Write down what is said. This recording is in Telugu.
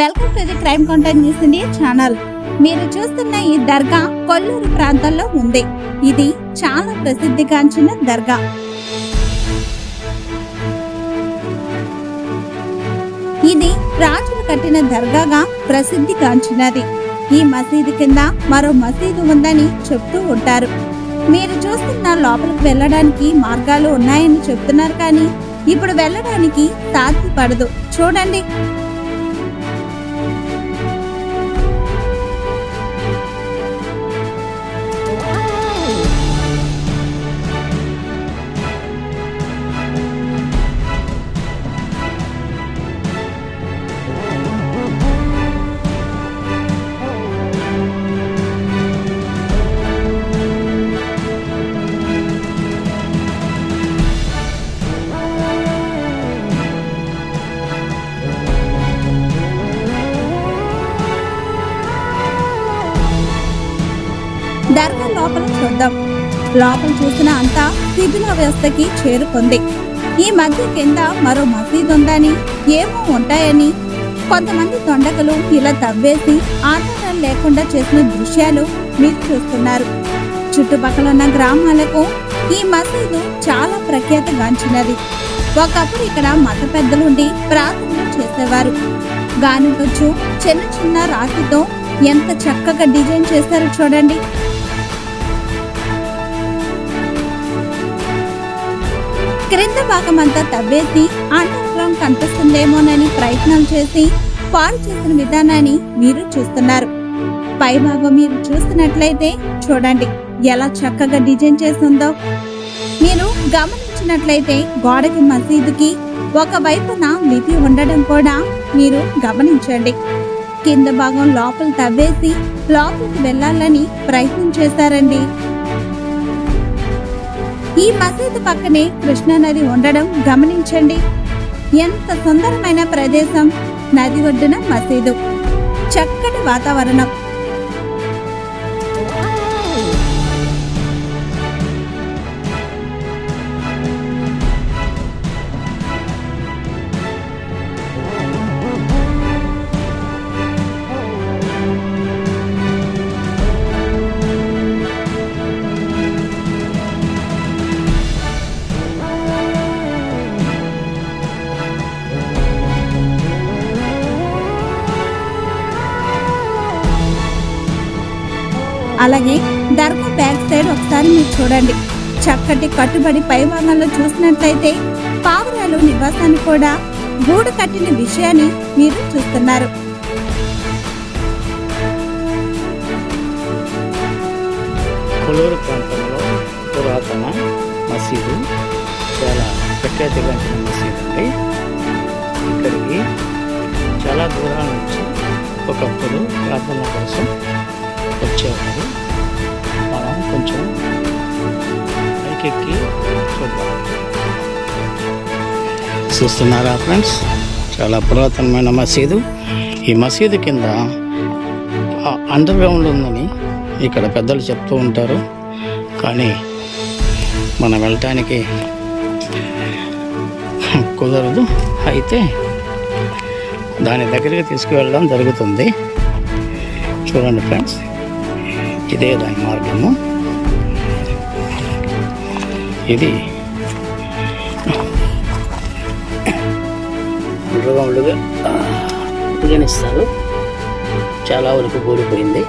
Welcome to the crime content news India channel. మీరు చూస్తున్న ఈ దర్గా కొల్లూరు ప్రాంతంలో ఉంది. ఇది చాలా ప్రసిద్ధిగాంచిన దర్గా. ఇది రాజులు కట్టిన దర్గాగా ప్రసిద్ధిగాంచినది. ఈ మసీదు కింద మరో మసీదు ఉందని చెప్తూ ఉంటారు. మీరు చూస్తున్న లోపలికి వెళ్ళడానికి మార్గాలు ఉన్నాయని చెప్తున్నారు కానీ ఇప్పుడు వెళ్ళడానికి సాధ్యపడదు. చూడండి. దర్గా లోపల చూద్దాం. లోపల చూసిన అంతా శిథిల వ్యవస్థకి చేరుకుంది. ఈ మధ్య కింద మరో మసీదు ఉందని ఏమో ఉంటాయని కొంతమంది తొండకలు ఇలా తవ్వేసి ఆధారం లేకుండా చేసిన దృశ్యాలు మీరు చూస్తున్నారు. చుట్టుపక్కల ఉన్న గ్రామాలకు ఈ మసీదు చాలా ప్రఖ్యాతిగాంచినది ఒకప్పుడు ఇక్కడ మత పెద్దలుండి ప్రార్థనలు చేసేవారు. గానుకొచ్చు చిన్న చిన్న రాతితో ఎంత చక్కగా డిజైన్ చేశారో చూడండి. క్రింద భాగం అంతా తవ్వేసి అండర్ గ్రౌండ్ కనిపిస్తుందేమోనని ప్రయత్నం చేసి పాడు చేసిన విధానాన్ని మీరు చూస్తున్నారు. పై భాగం మీరు చూస్తున్నట్లయితే చూడండి ఎలా చక్కగా డిజైన్ చేసిందో మీరు గమనించినట్లయితే గోడకి మసీదుకి ఒక వైపున లిపి ఉండడం కూడా మీరు గమనించండి. కింద భాగం లోపల తవ్వేసి లోపలికి వెళ్ళాలని ప్రయత్నం చేశారండి. ఈ మసీదు పక్కనే కృష్ణా నది ఉండడం గమనించండి. ఎంత సుందరమైన ప్రదేశం నది ఒడ్డున మసీదు. చక్కటి వాతావరణం. అలాగే దర్గా బ్యాక్ సైడ్ ఒకసారి మీరు చూడండి. చక్కటి కట్టుబడి పైభాగంలో చూసినట్లయితే పావురాలు నివాసాన్ని కూడా గూడు కట్టిన విషయాన్ని మీరు చూస్తున్నారు. కొలూరు ప్రాంతంలో పురాతన మసీదు చాలా ప్రఖ్యాతిగాంచిన మసీదు అండి. ఇక్కడికి చాలా దూరాల నుంచి ఒకప్పుడు ప్రార్థన కోసం వచ్చేవారు. మనం కొంచెం పైకెక్కి చూద్దాం. చూస్తున్నారా ఫ్రెండ్స్? చాలా పురాతనమైన మసీదు. ఈ మసీదు కింద అండర్ గ్రౌండ్ ఉందని ఇక్కడ పెద్దలు చెప్తూ ఉంటారు. కానీ మనం వెళ్ళటానికి కుదరదు. అయితే దాని దగ్గరికి తీసుకువెళ్ళడం జరుగుతుంది. చూడండి ఫ్రెండ్స్. ఇదే దాని మార్గము. ఇది మృగములుగా పరిగణిస్తారు చాలా వరకు కూలిపోయింది